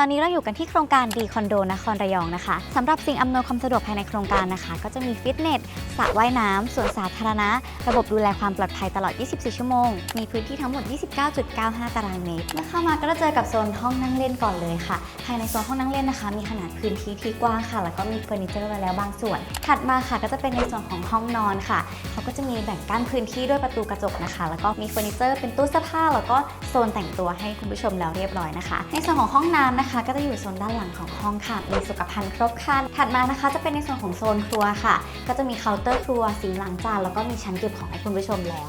ตอนนี้เราอยู่กันที่โครงการดีคอนโดนครระยองนะคะสำหรับสิ่งอำนวยความสะดวกภายในโครงการนะคะ ก็จะมีฟิตเนสสระว่ายน้ำสวนสาธารณะ ระบบดูแลความปลอดภัยตลอด 24 ชั่วโมง มีพื้นที่ทั้งหมด 29.95 ตารางเมตรเมื่อเข้ามาก็จะเจอกับโซนห้องนั่งเล่นก่อนเลยค่ะ ภายในโซนห้องนั่งเล่นนะคะ มีขนาดพื้นที่ที่กว้างค่ะ แล้วก็มีเฟอร์นิเจอร์ไว้แล้วบางส่วน ถัดมาค่ะก็จะเป็นในส่วนของห้องนอนค่ะเขาก็จะมีแบ่งกั้นพื้นที่ด้วยประตูกระจกนะคะ แล้วก็มีเฟอร์นิเจอร์เป็นตู้เสื้อผ้า แล้วก็โซนแต่งตัวให้คุณผู้ชมแล้วเรียบร้อยนะคะ ในส่วนของห้องน้ำนะคะ ก็จะอยู่โซนด้านหลังของห้องค่ะ มีสุขภัณฑ์ครบครัน ถัดมานะคะ จะเป็นในส่วนของโซนครัวค่ะ ก็จะมีเคาน์เตอร์ครัวสิงค์ล้างจาน แล้วก็มีชั้นเก็บของให้คุณผู้ชมแล้ว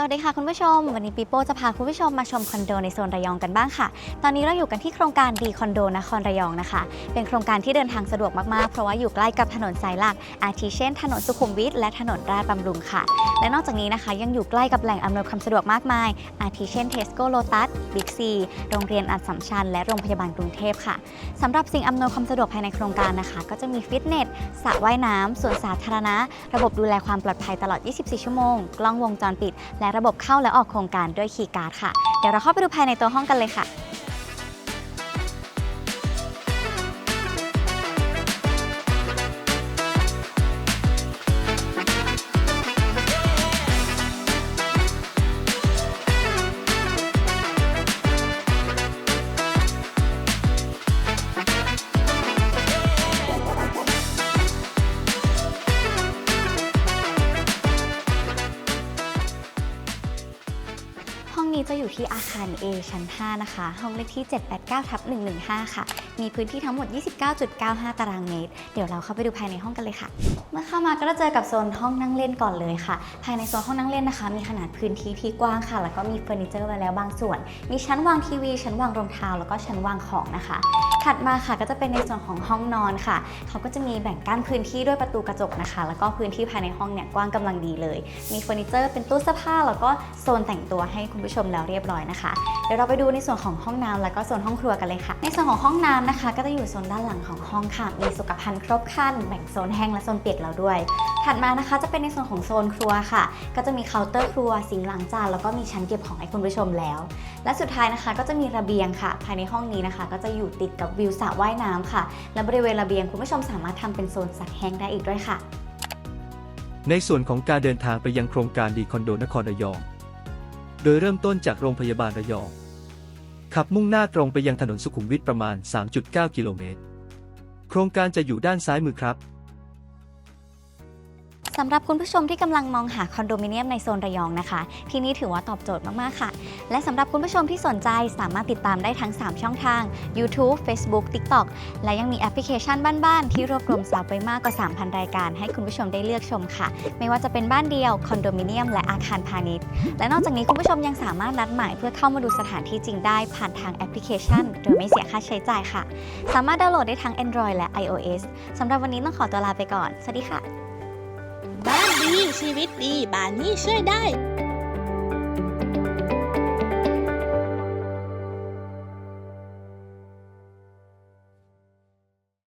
สวัสดีค่ะคุณผู้ชม วันนี้ปีโป้จะพาคุณผู้ชมมาชมคอนโดในโซนระยองกันบ้างค่ะ ตอนนี้เราอยู่กันที่โครงการดีคอนโดนครระยองนะคะ เป็นโครงการที่เดินทางสะดวกมากๆ เพราะว่าอยู่ใกล้กับถนนสายหลัก อาทิเช่น ถนนสุขุมวิทและถนนราชบำรุงค่ะ และนอกจากนี้นะคะ ยังอยู่ใกล้กับแหล่งอำนวยความสะดวกมากมาย อาทิเช่นเทสโก้โลตัสบิ๊กซีโรงเรียนอัดสัมชัญและโรงพยาบาลกรุงเทพค่ะสำหรับสิ่งอำนวยความสะดวกภายในโครงการนะคะ ก็จะมีฟิตเนสสระว่ายน้ำสวนสาธารณะ ระบบดูแลความปลอดภัยตลอด 24 ชั่วโมง กล้องวงจรปิดและระบบเข้าและออกโครงการด้วยคีย์การ์ดค่ะ เดี๋ยวเราเข้าไปดูภายในตัวห้องกันเลยค่ะ นี้จะอยู่ที่อาคาร A ชั้น 5 นะคะ ห้องเลขที่ 789ทับ115 ค่ะ มีพื้นที่ทั้งหมด 29.95 ตารางเมตร เดี๋ยวเราเข้าไปดูภายในห้องกันเลยค่ะ เมื่อเข้ามาก็จะเจอกับโซนห้องนั่งเล่นก่อนเลยค่ะ ภายในโซนห้องนั่งเล่นนะคะ มีขนาดพื้นที่ที่กว้างค่ะ แล้วก็มีเฟอร์นิเจอร์ไว้แล้วบางส่วน มีชั้นวางทีวี ชั้นวางรองเท้า แล้วก็ชั้นวางของนะคะ ถัดมาค่ะก็จะเป็นในส่วนของห้องนอนค่ะ เขาก็จะมีแบ่งกั้นพื้นที่ด้วยประตูกระจกนะคะ แล้วก็พื้นที่ภายในห้องเนี่ยกว้างกำลังดีเลย มีเฟอร์นิเจอร์เป็นตู้เสื้อผ้าแล้วก็โซนแต่งตัวให้คุณผู้ชมแล้วเรียบร้อยนะคะ เดี๋ยวเราไปดูในส่วนของห้องน้ำแล้วก็โซนห้องครัวกันเลยค่ะ ในส่วนของห้องน้ำนะคะ ก็จะอยู่โซนด้านหลังของห้องค่ะ มีสุขภัณฑ์ครบครันแบ่งโซนแห้งและโซนเปียกแล้วด้วย ถัดมานะคะจะเป็นในส่วนของโซนครัวค่ะ ก็จะมีเคาน์เตอร์ครัวสิงค์ล้างจานแล้วก็มีชั้นเก็บของให้คุณผู้ชมแล้ว และสุดท้ายนะคะก็จะมีระเบียงค่ะ ภายในห้องนี้นะคะ ก็จะอยู่ติดกับวิวสระว่ายน้ำค่ะ และบริเวณระเบียงคุณผู้ชมสามารถทำเป็นโซนสักแห้งได้อีกด้วยค่ะ ในส่วนของการเดินทางไปยังโครงการดีคอนโดนครระยอง โดยเริ่มต้นจากโรงพยาบาลระยอง ขับมุ่งหน้าตรงไปยังถนนสุขุมวิทประมาณ 3.9 กิโลเมตร โครงการจะอยู่ด้านซ้ายมือครับ สำหรับคุณผู้ชมที่กำลังมองหาคอนโดมิเนียมในโซนระยองนะคะ ที่นี่ถือว่าตอบโจทย์มาก ๆ ค่ะ และสำหรับคุณผู้ชมที่สนใจสามารถติดตามได้ทั้ง 3 ช่องทาง YouTube Facebook TikTok และยังมีแอปพลิเคชันบ้านๆ ที่รวบรวมสับไว้มากกว่า 3,000 รายการให้คุณผู้ชมได้เลือกชมค่ะ ไม่ว่าจะเป็นบ้านเดียวคอนโดมิเนียมและอาคารพาณิชย์ และนอกจากนี้คุณผู้ชมยังสามารถนัดหมายเพื่อเข้ามาดูสถานที่จริงได้ผ่านทางแอปพลิเคชัน โดยไม่เสียค่าใช้จ่ายค่ะ สามารถดาวน์โหลดได้ทั้ง Android และ iOS สำหรับวันนี้ต้องขอตัวลาไปก่อน สวัสดีค่ะ บ้านดีชีวิตดีบานนี่ช่วยได้